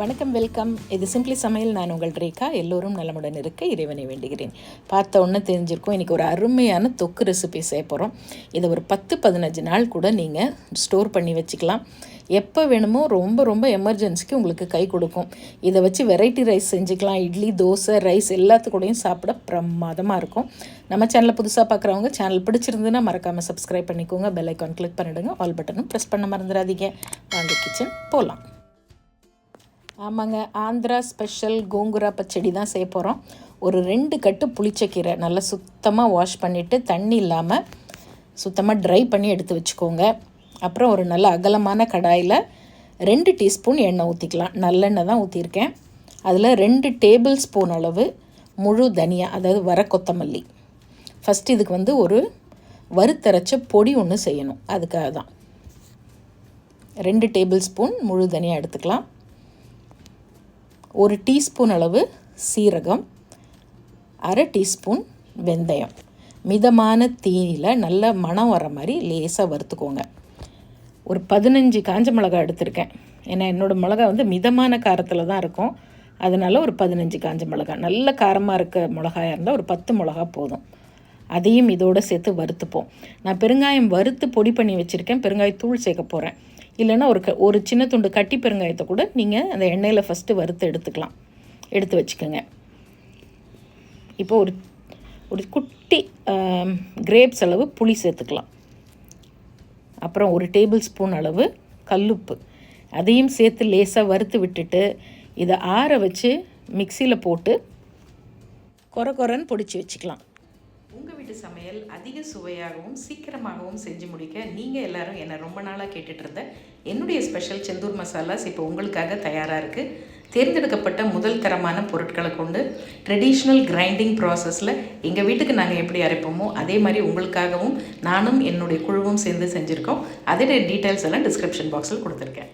வணக்கம் வெல்கம். இது சிம்பிளி சமையல். நான் உங்கள் ரேகா. எல்லோரும் நலமுடன் இருக்க இறைவனை வேண்டுகிறேன். பார்த்த உடனே தெரிஞ்சிருக்கோம். இன்றைக்கி ஒரு அருமையான தொக்கு ரெசிபி செய்ய போகிறோம் இதை ஒரு பத்து பதினஞ்சு நாள் கூட நீங்கள் ஸ்டோர் பண்ணி வச்சுக்கலாம். எப்போ வேணுமோ ரொம்ப ரொம்ப எமர்ஜென்சிக்கு உங்களுக்கு கை கொடுக்கும். இதை வச்சு வெரைட்டி ரைஸ் செஞ்சுக்கலாம். இட்லி தோசை ரைஸ் எல்லாத்துக்கூடையும் சாப்பிட பிரமாதமாக இருக்கும். நம்ம சேனலை புதுசாக பார்க்குறவங்க சேனல் பிடிச்சிருந்துன்னா மறக்காமல் சப்ஸ்கிரைப் பண்ணிக்கோங்க. பெல் ஐக்கான் கிளிக் பண்ணிவிடுங்க ஆல் பட்டனும் ப்ரெஸ் பண்ண மறந்துடாதீங்க. வாங்க கிச்சன் போகலாம் ஆமாங்க. ஆந்திரா ஸ்பெஷல் கோங்குரா பச்சடி தான் செய்ய போகிறோம் ஒரு ரெண்டு கட்டு புளிச்சக்கீரை நல்லா சுத்தமாக வாஷ் பண்ணிவிட்டு தண்ணி இல்லாமல் சுத்தமாக ட்ரை பண்ணி எடுத்து வச்சுக்கோங்க. அப்புறம் ஒரு நல்ல அகலமான கடாயில் ரெண்டு டீஸ்பூன் எண்ணெய் ஊற்றிக்கலாம் நல்லெண்ணெய் தான் ஊற்றிருக்கேன் அதில் ரெண்டு டேபிள் ஸ்பூன் அளவு முழு தனியா அதாவது வர கொத்தமல்லி. ஃபஸ்ட்டு இதுக்கு வந்து ஒரு வறுத்தரைச்ச பொடி ஒன்று செய்யணும். அதுக்காக தான். ரெண்டு டேபிள் ஸ்பூன் முழு தனியாக எடுத்துக்கலாம். ஒரு டீஸ்பூன் அளவு சீரகம் அரை டீஸ்பூன் வெந்தயம். மிதமான தீனியில் நல்ல மணம் வர மாதிரி லேசாக வறுத்துக்கோங்க. ஒரு பதினஞ்சு காஞ்ச மிளகா எடுத்திருக்கேன். ஏன்னா என்னோடய மிளகா வந்து மிதமான காரத்தில் தான் இருக்கும். அதனால் ஒரு பதினஞ்சு காஞ்ச மிளகா நல்ல காரமாக இருக்க மிளகாயாக இருந்தால் ஒரு பத்து மிளகா போதும். அதையும் இதோடு சேர்த்து வறுத்துப்போம். நான் பெருங்காயம் வறுத்து பொடி பண்ணி வச்சுருக்கேன். பெருங்காயத்தூள் சேர்க்க போகிறேன் இல்லைன்னா ஒரு க ஒரு சின்ன துண்டு கட்டி பெருங்காயத்தை கூட நீங்கள் அந்த எண்ணெயில் ஃபஸ்ட்டு வறுத்து எடுத்துக்கலாம். எடுத்து வச்சுக்கோங்க. இப்போ ஒரு ஒரு குட்டி கிரேப்ஸ் அளவு புளி சேர்த்துக்கலாம். அப்புறம் ஒரு டேபிள் ஸ்பூன் அளவு கல்லுப்பு. அதையும் சேர்த்து லேசாக வறுத்து விட்டுட்டு இதை ஆற வச்சு மிக்சியில் போட்டு கொர கொரன்னு பொடிச்சு வச்சுக்கலாம். உங்கள் வீட்டு சமையல் அதிக சுவையாகவும் சீக்கிரமாகவும் செஞ்சு முடிக்க நீங்கள் எல்லாரும் என்னை ரொம்ப நாளாக கேட்டுட்ருந்த என்னுடைய ஸ்பெஷல் செந்தூர் மசாலாஸ் இப்போ உங்களுக்காக தயாராக இருக்குது தேர்ந்தெடுக்கப்பட்ட முதல் தரமான பொருட்களை கொண்டு ட்ரெடிஷ்னல் கிரைண்டிங் ப்ராசஸில் எங்கள் வீட்டுக்கு நாங்கள் எப்படி அரைப்போமோ அதே மாதிரி உங்களுக்காகவும் நானும் என்னுடைய குழுவும் சேர்ந்து செஞ்சுருக்கோம். அதோடைய டீட்டெயில்ஸ் எல்லாம் டிஸ்கிரிப்ஷன் பாக்ஸில் கொடுத்துருக்கேன்.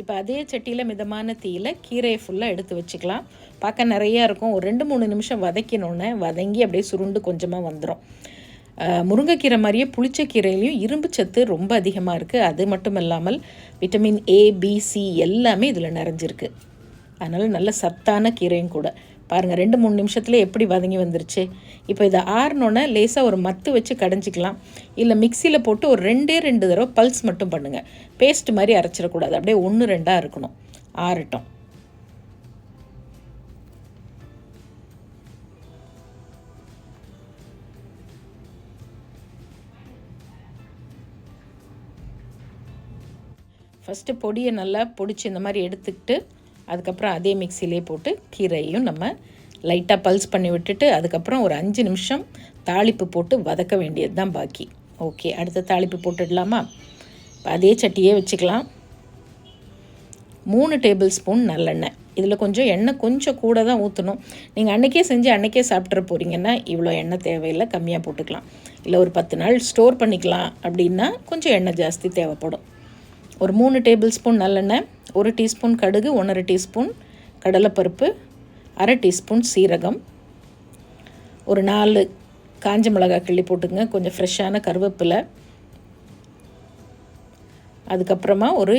இப்போ அதே சட்டியில் மிதமான தீயில் கீரையை ஃபுல்லாக எடுத்து வச்சுக்கலாம். பார்க்க நிறையா இருக்கும். ஒரு ரெண்டு மூணு நிமிஷம் வதக்கினோன்னே வதங்கி அப்படியே சுருண்டு கொஞ்சமாக வந்துடும் முருங்கைக்கீரை மாதிரியே புளிச்ச கீரையிலையும் இரும்பு சத்து ரொம்ப அதிகமாக இருக்குது அது மட்டும் இல்லாமல் விட்டமின் ஏ பி சி எல்லாமே இதில் நிறைஞ்சிருக்கு. அதனால் நல்ல சத்தான கீரையும் கூட. பாருங்கள் ரெண்டு மூணு நிமிஷத்தில் எப்படி வதங்கி வந்துருச்சு. இப்போ இதை ஆறினோன்னே லேசாக ஒரு மத்து வச்சு கடைஞ்சிக்கலாம். இல்லை மிக்சியில் போட்டு ஒரு ரெண்டே ரெண்டு தடவை பல்ஸ் மட்டும் பண்ணுங்கள் பேஸ்ட் மாதிரி அரைச்சிடக்கூடாது. அப்படியே ஒன்று ரெண்டாக இருக்கணும். ஆறட்டும். ஃபஸ்ட்டு பொடியை நல்லா பொடிச்சு இந்த மாதிரி எடுத்துக்கிட்டு அதுக்கப்புறம் அதே மிக்சிலே போட்டு கீரையும் நம்ம லைட்டாக பல்ஸ் பண்ணி விட்டுட்டு அதுக்கப்புறம் ஒரு அஞ்சு நிமிஷம் தாளிப்பு போட்டு வதக்க வேண்டியது தான் பாக்கி. ஓகே அடுத்த தாளிப்பு போட்டுடலாமா? இப்போ அதே சட்டியே வச்சுக்கலாம். மூணு டேபிள் ஸ்பூன் நல்லெண்ணெய். இதில் கொஞ்சம் எண்ணெய் கொஞ்சம் கூட தான் ஊற்றணும் நீங்கள் அன்றைக்கே செஞ்சு அன்றைக்கே சாப்பிட்ற போகிறீங்கன்னா இவ்வளோ எண்ணெய் தேவையில்லை கம்மியாக போட்டுக்கலாம். இல்லை ஒரு பத்து நாள் ஸ்டோர் பண்ணிக்கலாம் அப்படின்னா கொஞ்சம் எண்ணெய் ஜாஸ்தி தேவைப்படும். ஒரு மூணு டேபிள் ஸ்பூன் நல்லெண்ணெய். ஒரு டீஸ்பூன் கடுகு ஒன்றரை டீஸ்பூன் கடலைப்பருப்பு அரை டீஸ்பூன் சீரகம் ஒரு நாலு காஞ்ச மிளகாய் கிள்ளி போட்டுங்க கொஞ்சம் ஃப்ரெஷ்ஷான கருவேப்பிலை. அதுக்கப்புறமா ஒரு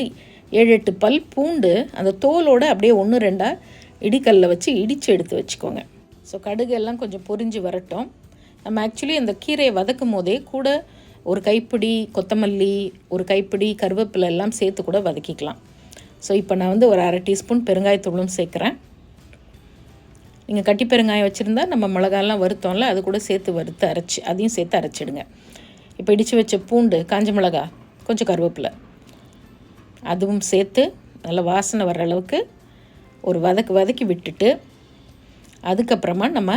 ஏழு எட்டு பல் பூண்டு அந்த தோலோடு அப்படியே ஒன்று ரெண்டாக இடிக்கல்லில் வச்சு இடித்து எடுத்து வச்சுக்கோங்க. ஸோ கடுகு எல்லாம் கொஞ்சம் பொரிஞ்சு வரட்டும். நம்ம ஆக்சுவலி அந்த கீரையை வதக்கும் போதே கூட ஒரு கைப்பிடி கொத்தமல்லி ஒரு கைப்பிடி கருவேப்பிலை எல்லாம் சேர்த்து கூட வதக்கிக்கலாம். ஸோ இப்போ நான் வந்து ஒரு அரை டீஸ்பூன் பெருங்காயத்தூளும் சேர்க்குறேன். நீங்கள் கட்டி பெருங்காயம் வச்சுருந்தா நம்ம மிளகாலாம் வறுத்தோம்ல அது கூட சேர்த்து வறுத்து அரைச்சி அதையும் சேர்த்து அரைச்சிடுங்க. இப்போ இடித்து வச்ச பூண்டு காஞ்ச மிளகா கொஞ்சம் கருவேப்பிலை. அதுவும் சேர்த்து நல்லா வாசனை வர்ற அளவுக்கு ஒரு வதக்கு வதக்கி விட்டுட்டு அதுக்கப்புறமா நம்ம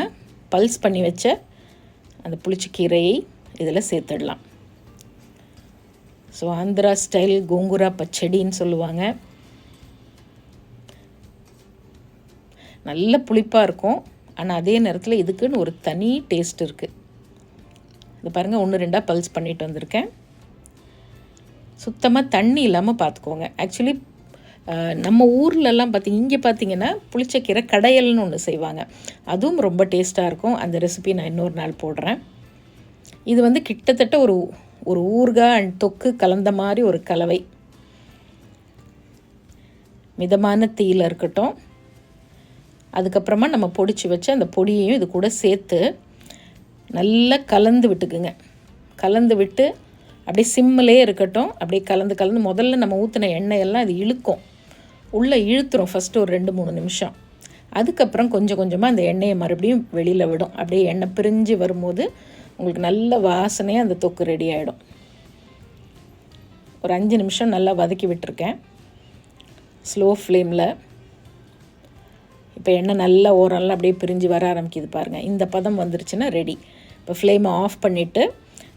பல்ஸ் பண்ணி வச்ச அந்த புளிச்சக்கீரையை இதில் சேர்த்துடலாம். ஸோ ஆந்திரா ஸ்டைல் கோங்குரா பச்சடின்னு சொல்லுவாங்க. நல்ல புளிப்பாக இருக்கும். ஆனால் அதே நேரத்தில் இதுக்குன்னு ஒரு தனி டேஸ்ட் இருக்குது இது பாருங்கள் ஒன்று ரெண்டாக பல்ஸ் பண்ணிட்டு வந்திருக்கேன். சுத்தமாக தண்ணி இல்லாமல் பார்த்துக்கோங்க ஆக்சுவலி நம்ம ஊர்லெல்லாம் பார்த்திங்க இங்கே பார்த்தீங்கன்னா புளிச்சக்கீரை கடையல்னு ஒன்று செய்வாங்க. அதுவும் ரொம்ப டேஸ்ட்டாக இருக்கும். அந்த ரெசிபி நான் இன்னொரு நாள் போடுறேன். இது வந்து கிட்டத்தட்ட ஒரு ஒரு ஊறுகாய் அண்ட் தொக்கு கலந்த மாதிரி ஒரு கலவை. மிதமான தீயில் இருக்கட்டும். அதுக்கப்புறமா நம்ம பொடிச்சு வச்சு அந்த பொடியையும் இது கூட சேர்த்து நல்லா கலந்து விட்டுக்குங்க. கலந்து விட்டு அப்படியே சிம்மிலே இருக்கட்டும். அப்படியே கலந்து கலந்து முதல்ல நம்ம ஊற்றின எண்ணெயெல்லாம் அது இழுக்கும். உள்ளே இழுத்துரும் ஃபஸ்ட்டு ஒரு ரெண்டு மூணு நிமிஷம். அதுக்கப்புறம் கொஞ்சம் கொஞ்சமாக அந்த எண்ணெயை மறுபடியும் வெளியில் விடும். அப்படியே எண்ணெய் பிரிஞ்சு வரும்போது உங்களுக்கு நல்ல வாசனையாக அந்த தொக்கு ரெடி ஆகிடும் ஒரு அஞ்சு நிமிஷம் நல்லா வதக்கி விட்டுருக்கேன். ஸ்லோ ஃப்ளேமில் இப்போ எண்ணெய் நல்லா ஓரம்லாம் அப்படியே பிரிஞ்சு வர ஆரம்பிக்குது பாருங்கள் இந்த பதம் வந்துருச்சுன்னா ரெடி இப்போ ஃப்ளேமை ஆஃப் பண்ணிவிட்டு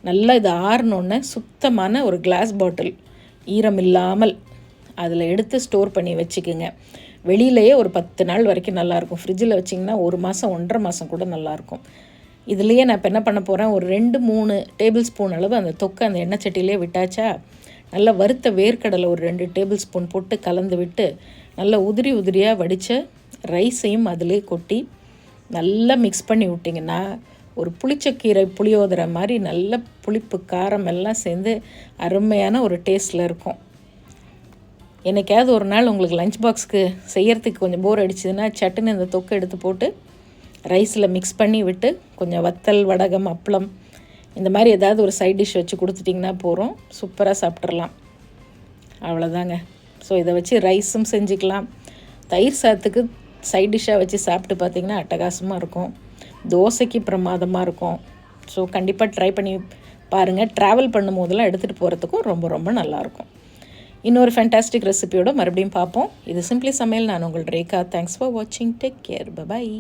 நல்லா இது ஆறினோடனே சுத்தமான ஒரு கிளாஸ் பாட்டில் ஈரம் இல்லாமல் அதில் எடுத்து ஸ்டோர் பண்ணி வச்சுக்கோங்க. வெளியிலையே ஒரு பத்து நாள் வரைக்கும் நல்லாயிருக்கும். ஃப்ரிட்ஜில் வச்சிங்கன்னா ஒரு மாதம் ஒன்றரை மாதம் கூட நல்லாயிருக்கும். இதுலேயே நான் இப்போ என்ன பண்ண போகிறேன் ஒரு ரெண்டு மூணு டேபிள் ஸ்பூன் அளவு அந்த தொக்கை அந்த எண்ணெய் சட்டிலே விட்டாச்சா நல்லா வறுத்த வேர்க்கடலை ஒரு ரெண்டு டேபிள் ஸ்பூன் போட்டு கலந்து விட்டு நல்லா உதிரி உதிரியாக வடித்த ரைஸையும் அதிலே கொட்டி நல்லா மிக்ஸ் பண்ணி விட்டிங்கன்னா ஒரு புளிச்சக்கீரை புளியோதரை மாதிரி நல்ல புளிப்பு காரம் எல்லாம் சேர்ந்து அருமையான ஒரு டேஸ்ட்டில் இருக்கும். என்னைக்காவது ஒரு நாள் உங்களுக்கு லஞ்ச் பாக்ஸ்க்கு செய்யறதுக்கு கொஞ்சம் போர் அடிச்சதுன்னா சட்டுன்னு இந்த தொக்கை எடுத்து போட்டு ரைஸில் மிக்ஸ் பண்ணி விட்டு கொஞ்சம் வத்தல் வடகம் அப்பளம் இந்த மாதிரி ஏதாவது ஒரு சைட் டிஷ் வச்சு கொடுத்துட்டிங்கன்னா போகிறோம் சூப்பராக சாப்பிட்றலாம் அவ்வளோதாங்க ஸோ இதை வச்சு ரைஸும் செஞ்சுக்கலாம். தயிர் சாத்துக்கு சைட் டிஷ்ஷாக வச்சு சாப்பிட்டு பார்த்திங்கன்னா அட்டகாசமாக இருக்கும். தோசைக்கு பிரமாதமாக இருக்கும். ஸோ கண்டிப்பாக ட்ரை பண்ணி பாருங்கள் ட்ராவல் பண்ணும் போதெல்லாம் எடுத்துகிட்டு போகிறதுக்கும் ரொம்ப ரொம்ப நல்லாயிருக்கும் இன்னொரு ஃபேண்டாஸ்டிக் ரெசிபியோட மறுபடியும் பார்ப்போம். இது சிம்பிளி சமையல் நான் உங்கள் ரேகா. தேங்க்ஸ் ஃபார் வாட்சிங் டேக் கேர் பபாய்